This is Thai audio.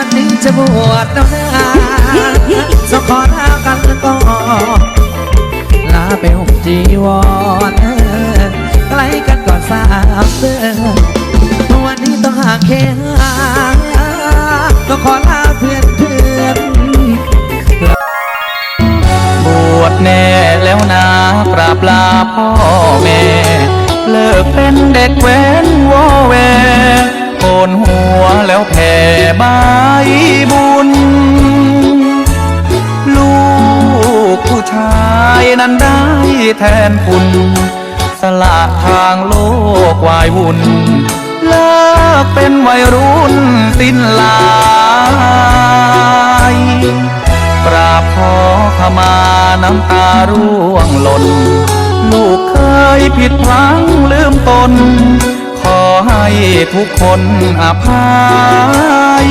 วันนี้จะบวชแล้วนะสขอลากันก่อนลาไปห่มจีวรใกล้กันก่อนสามเดือนวันนี้ต้องห่างแค่ห่างก็ขอลาเพื่อนเพื่อนบวชแน่แล้วนะกราบลาพ่อแม่ เลิกเป็นเด็กแว้นวอแวโกนหัวแล้วแผ่บ้า นั้นได้แทนคุณ สละทางโลกวายวุ่นเลิกเป็นวัยรุ่นสิ้นลายกราบขอขมาน้ำตาร่วงหล่น ลูกเคยผิดพลังลืมตน ขอให้ทุกคนอภัย